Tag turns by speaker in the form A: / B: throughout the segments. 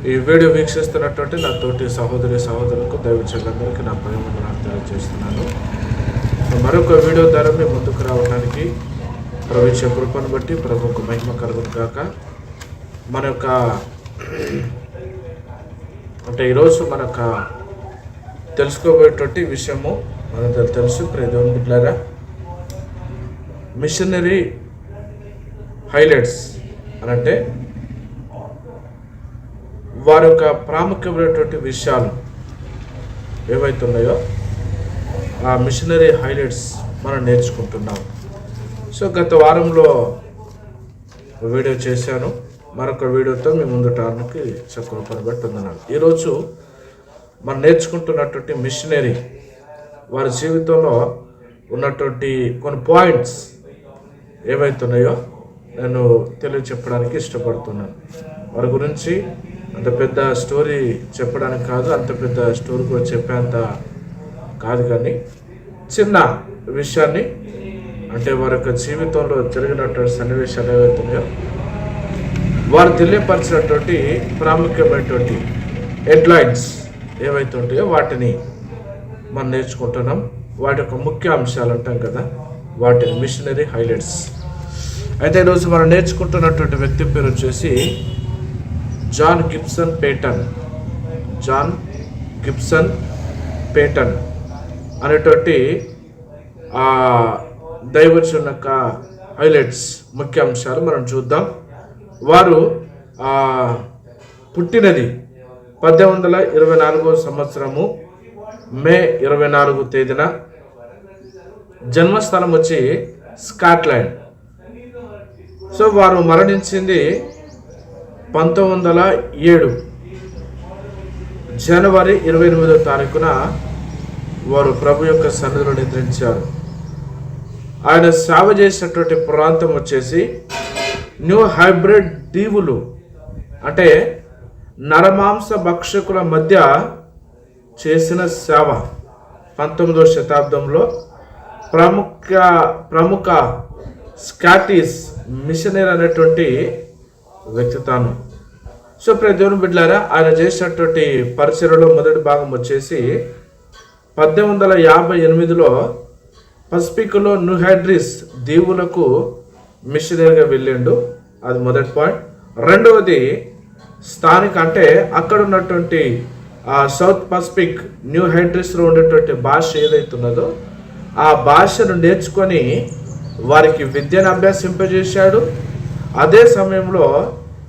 A: ఈ వీడియో వీక్షిస్తున్నటువంటి నా తోటి సహోదరి సహోదరులకు దైవచందరికీ నా ప్రేమను తెలియజేస్తున్నాను. మరొక వీడియో ద్వారా మీ ముందుకు రావడానికి ప్రవేశ కృపను బట్టి ప్రభుకు మహిమ కలుగును కాక మన యొక్క అంటే ఈరోజు మన యొక్క తెలుసుకోబోయేటువంటి విషయము మనకు తెలుసు ప్రదేవుని బిడ్డారా మిషనరీ హైలైట్స్ అని అంటే వారి యొక్క ప్రాముఖ్యమైనటువంటి విషయాలు ఏవైతున్నాయో ఆ మిషనరీ హైలైట్స్ మనం నేర్చుకుంటున్నాం. సో గత వారంలో వీడియో చేశాను. మరొక వీడియోతో మీ ముందు టార్నికి చక్కగా పనిపెట్టున్నాను ఈరోజు మనం నేర్చుకుంటున్నటువంటి మిషనరీ వారి జీవితంలో ఉన్నటువంటి కొన్ని పాయింట్స్ ఏవైతున్నాయో నేను తెలియచెప్పడానికి ఇష్టపడుతున్నాను. వారి గురించి అంత పెద్ద స్టోరీ చెప్పడానికి కాదు అంత పెద్ద స్టోరీ కూడా చెప్పేంత కాదు కానీ చిన్న విషయాన్ని అంటే వారి యొక్క జీవితంలో జరిగినటువంటి సన్నివేశాలు ఏవైతున్నాయో వారు తెలియపరిచినటువంటి ప్రాముఖ్యమైనటువంటి హెడ్లైన్స్ ఏవైతే ఉంటాయో వాటిని మనం నేర్చుకుంటున్నాం. వాటి యొక్క ముఖ్య అంశాలు అంటాం కదా వాటి మిషనరీ హైలైట్స్. అయితే ఈరోజు మనం నేర్చుకుంటున్నటువంటి వ్యక్తి పేరు వచ్చేసి John Gibson Payton. John Gibson Payton అనేటువంటి ఆ యొక్క హైలైట్స్ ముఖ్య అంశాలు మనం చూద్దాం. వారు పుట్టినది పద్దెనిమిది వందల ఇరవై నాలుగో సంవత్సరము మే ఇరవై నాలుగు తేదీన జన్మస్థలం వచ్చి స్కాట్లాండ్. సో వారు మరణించింది పంతొమ్మిది వందల ఏడు జనవరి ఇరవై ఎనిమిదో తారీఖున వారు ప్రభు యొక్క సన్నిధిలో నిద్రించారు. ఆయన సేవ చేసినటువంటి ప్రాంతం వచ్చేసి న్యూ హైబ్రిడ్ దీవులు అంటే నరమాంస భక్షకుల మధ్య చేసిన సేవ. పంతొమ్మిదవ శతాబ్దంలో ప్రముఖ ప్రముఖ స్కాటిస్ మిషనరీ అనేటువంటి వ్యక్తిత్వాన్ని సో ప్రియ దేవుని బిడ్డారా ఆయన చేసినటువంటి పరిచయలో మొదటి భాగం వచ్చేసి పద్దెనిమిది వందల యాభై ఎనిమిదిలో పసిఫిక్లో న్యూహైడ్రిస్ దీవులకు మిషనరీగా వెళ్ళిండు. అది మొదటి పాయింట్. రెండవది స్థానిక అంటే అక్కడ ఉన్నటువంటి ఆ సౌత్ పసిఫిక్ న్యూ హైడ్రిస్లో ఉండేటువంటి భాష ఏదైతే ఉన్నదో ఆ భాషను నేర్చుకొని వారికి విద్యను అభ్యాసింపజేశాడు. అదే సమయంలో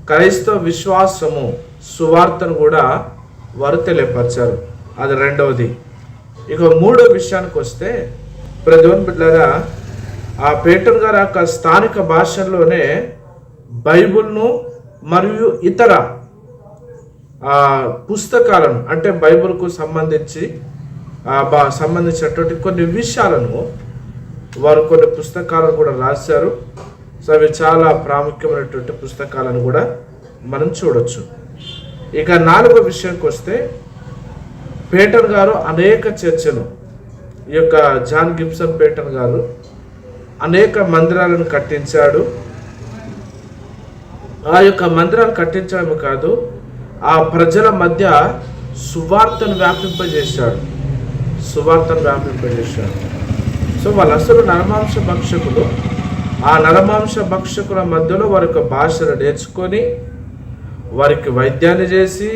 A: క్రైస్తవ విశ్వాసము సువార్తను కూడా వారు తెలియపరిచారు అది రెండవది. ఇక మూడో విషయానికి వస్తే ప్రధాన బిడ్డగా ఆ పేటర్ గారు యొక్క స్థానిక భాషల్లోనే బైబిల్ను మరియు ఇతర పుస్తకాలను అంటే బైబిల్కు సంబంధించి బా సంబంధించినటువంటి కొన్ని విషయాలను వారు కొన్ని పుస్తకాలను కూడా రాశారు. సో అవి చాలా ప్రాముఖ్యమైనటువంటి పుస్తకాలను కూడా మనం చూడొచ్చు. ఇక నాలుగో విషయానికి వస్తే పేటర్ గారు అనేక చర్చలు ఈ యొక్క జాన్ గిబ్సన్ పేటర్ గారు అనేక మందిరాలను కట్టించాడు. ఆ యొక్క మందిరాలు కట్టించడమే కాదు ఆ ప్రజల మధ్య సువార్తను వ్యాపింపజేశాడు. సువార్తను వ్యాపింపజేశాడు. సో వాళ్ళు అసలు నరమాంస భక్షకులు ఆ నరమాంస భక్షకుల మధ్యలో వారి యొక్క భాషను నేర్చుకొని వారికి వైద్యాన్ని చేసి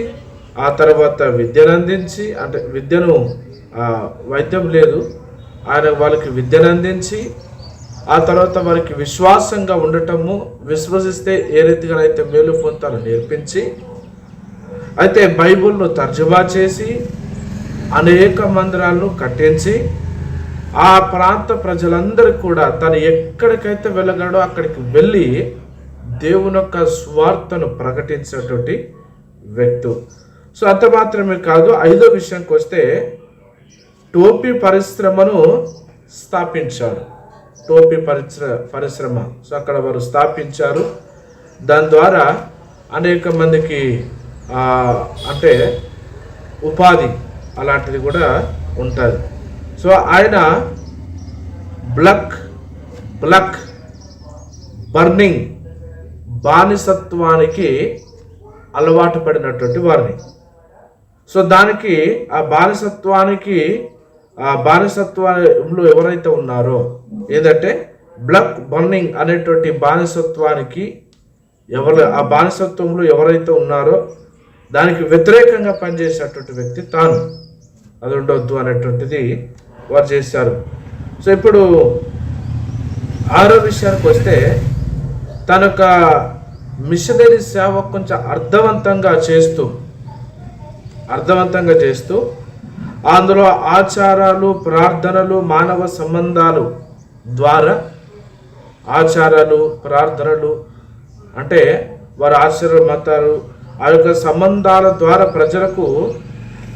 A: ఆ తర్వాత విద్యను అందించి అంటే విద్యను వైద్యం లేదు. ఆయన వాళ్ళకి విద్యను అందించి ఆ తర్వాత వారికి విశ్వాసంగా ఉండటము విశ్వసిస్తే ఏ రీతిగా అయితే మేలు పొందుతారో నేర్పించి అయితే బైబిల్ను తర్జుమా చేసి అనేక మందిరాలను కట్టించి ఆ ప్రాంత ప్రజలందరూ కూడా తను ఎక్కడికైతే వెళ్ళగలడో అక్కడికి వెళ్ళి దేవుని యొక్క స్వార్థను ప్రకటించినటువంటి వ్యక్తు. సో అంత మాత్రమే కాదు ఐదో విషయానికి వస్తే టోపీ పరిశ్రమను స్థాపించాడు. టోపీ పరిశ్ర పరిశ్రమ. సో అక్కడ వారు స్థాపించారు. దాని ద్వారా అనేక మందికి అంటే ఉపాధి అలాంటిది కూడా ఉంటుంది. సో ఆయన బ్లక్ బ్లక్ బర్నింగ్ బానిసత్వానికి అలవాటు పడినటువంటి వారిని. సో దానికి ఆ బానిసత్వానికి ఆ బానిసత్వంలో ఎవరైతే ఉన్నారో ఏదంటే బ్లక్ బర్నింగ్ అనేటువంటి బానిసత్వానికి ఎవరు ఆ బానిసత్వంలో ఎవరైతే ఉన్నారో దానికి వ్యతిరేకంగా పనిచేసేటువంటి వ్యక్తి తాను. అది ఉండొద్దు అనేటువంటిది వారు చేశారు. సో ఇప్పుడు ఆరో విషయానికి వస్తే తన యొక్క మిషనరీ సేవ కొంచెం అర్థవంతంగా చేస్తూ అర్థవంతంగా చేస్తూ అందులో ఆచారాలు ప్రార్థనలు మానవ సంబంధాలు ద్వారా ఆచారాలు ప్రార్థనలు అంటే వారు ఆచార మతాలు ఆ యొక్క సంబంధాల ద్వారా ప్రజలకు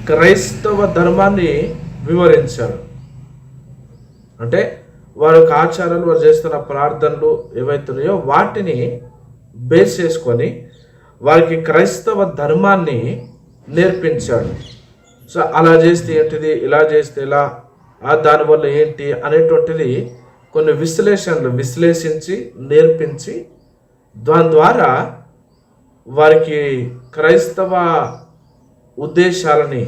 A: క్రైస్తవ ధర్మాన్ని వివరించారు. అంటే వారి యొక్క ఆచారాలు వారు చేస్తున్న ప్రార్థనలు ఏవైతున్నాయో వాటిని బేస్ చేసుకొని వారికి క్రైస్తవ ధర్మాన్ని నేర్పించాడు. సో అలా చేస్తే ఏంటిది? ఇలా చేస్తే ఇలా దానివల్ల ఏంటి? అనేటువంటిది కొన్ని విశ్లేషణలు విశ్లేషించి నేర్పించి దాని ద్వారా వారికి క్రైస్తవ ఉద్దేశాలని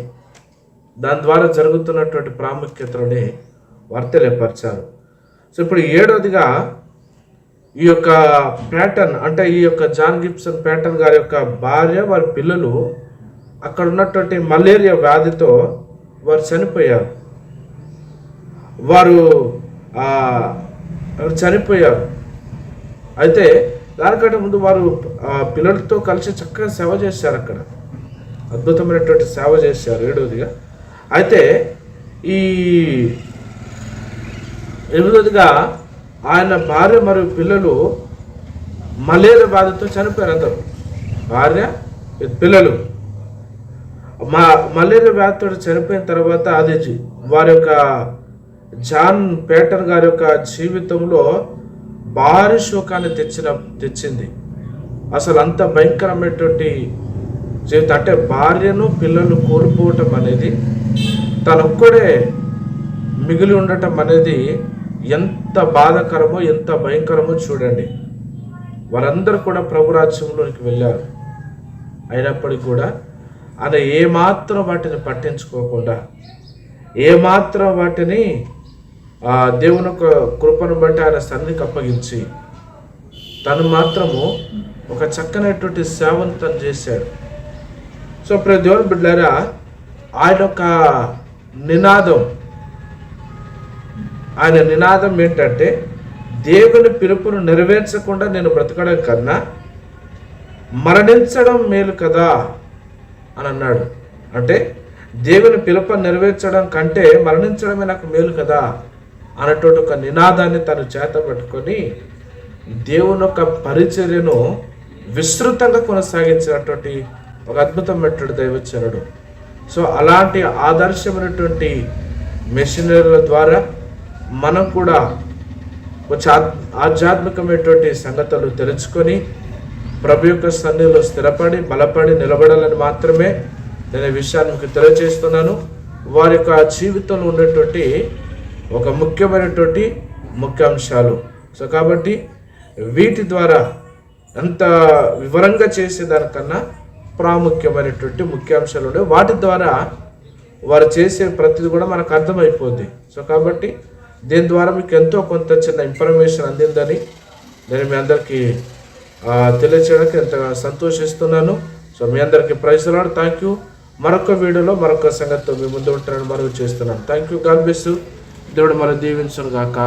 A: దాని ద్వారా జరుగుతున్నటువంటి ప్రాముఖ్యతని వారు తెలియపరిచారు సో ఇప్పుడు ఏడవదిగా ఈ యొక్క ప్యాటర్న్ అంటే ఈ యొక్క జాన్ గిబ్సన్ ప్యాటర్న్ గారి యొక్క భార్య వారి పిల్లలు అక్కడ ఉన్నటువంటి మలేరియా వ్యాధితో వారు చనిపోయారు. వారు చనిపోయారు. అయితే దానికంటే ముందు వారు ఆ, పిల్లలతో కలిసి చక్కగా సేవ చేశారు అక్కడ. అద్భుతమైనటువంటి సేవ చేశారు ఏడవదిగా అయితే ఈ ఎనిమిదవదిగా ఆయన భార్య మరియు పిల్లలు మలేరియా బాధతో చనిపోయారు అందరూ. భార్య పిల్లలు. మా మలేరియా వ్యాధితో చనిపోయిన తర్వాత అది వారి యొక్క జాన్ పేటర్ గారి యొక్క జీవితంలో భారీ శోకాన్ని తెచ్చిన తెచ్చింది. అసలు అంత భయంకరమైనటువంటి జీవితం. అంటే భార్యను పిల్లలు కోల్పోవటం అనేది తనొక్కడే మిగిలి ఉండటం అనేది ఎంత బాధాకరమో ఎంత భయంకరమో చూడండి. వారందరూ కూడా ప్రభురాజ్యంలోనికి వెళ్ళారు. అయినప్పటికీ కూడా ఆయన ఏమాత్రం వాటిని పట్టించుకోకుండా ఏమాత్రం వాటిని దేవుని యొక్క కృపను బట్టి ఆయన సన్నిధికి అప్పగించి తను మాత్రము ఒక చక్కనటువంటి సేవను తను చేశాడు. సో ప్రతి దేవుని బిడ్డారా ఆయన యొక్క నినాదం ఆయన నినాదం ఏంటంటే దేవుని పిలుపును నెరవేర్చకుండా నేను బ్రతకడం కన్నా మరణించడం మేలు కదా అని అన్నాడు. అంటే దేవుని పిలుపు నెరవేర్చడం కంటే మరణించడమే నాకు మేలు కదా అన్నటువంటి ఒక నినాదాన్ని తను చేత పట్టుకొని దేవుని యొక్క పరిచర్యను విస్తృతంగా కొనసాగించినటువంటి ఒక అద్భుతమైనటువంటి దైవచనుడు సో అలాంటి ఆదర్శమైనటువంటి మెషినరీల ద్వారా మనం కూడా కొంచెం ఆధ్యాత్మికమైనటువంటి సంగతులు తెలుసుకొని ప్రభు యొక్క సన్నిధిలో స్థిరపడి బలపడి నిలబడాలని మాత్రమే నేను విషయాన్ని మీకు తెలియజేస్తున్నాను. వారి యొక్క జీవితంలో ఉన్నటువంటి ఒక ముఖ్యమైనటువంటి ముఖ్యాంశాలు. సో కాబట్టి వీటి ద్వారా అంత వివరంగా చేసేదానికన్నా ప్రాముఖ్యమైనటువంటి ముఖ్యాంశాలు ఉండే వాటి ద్వారా వారు చేసే ప్రతిది కూడా మనకు అర్థమైపోద్ది. సో కాబట్టి దీని ద్వారా మీకు ఎంతో కొంత చిన్న ఇన్ఫర్మేషన్ అందిందని నేను మీ అందరికీ తెలియచేయడానికి ఎంతగా సంతోషిస్తున్నాను. సో మీ అందరికీ ప్రైజ్లాడు థ్యాంక్ యూ మరొక వీడియోలో మరొక సంగతితో మీ ముందు ఉంటారని మనవి చేస్తున్నాను. థ్యాంక్ యూ గాడ్ దేవుడు మన దీవించును గాక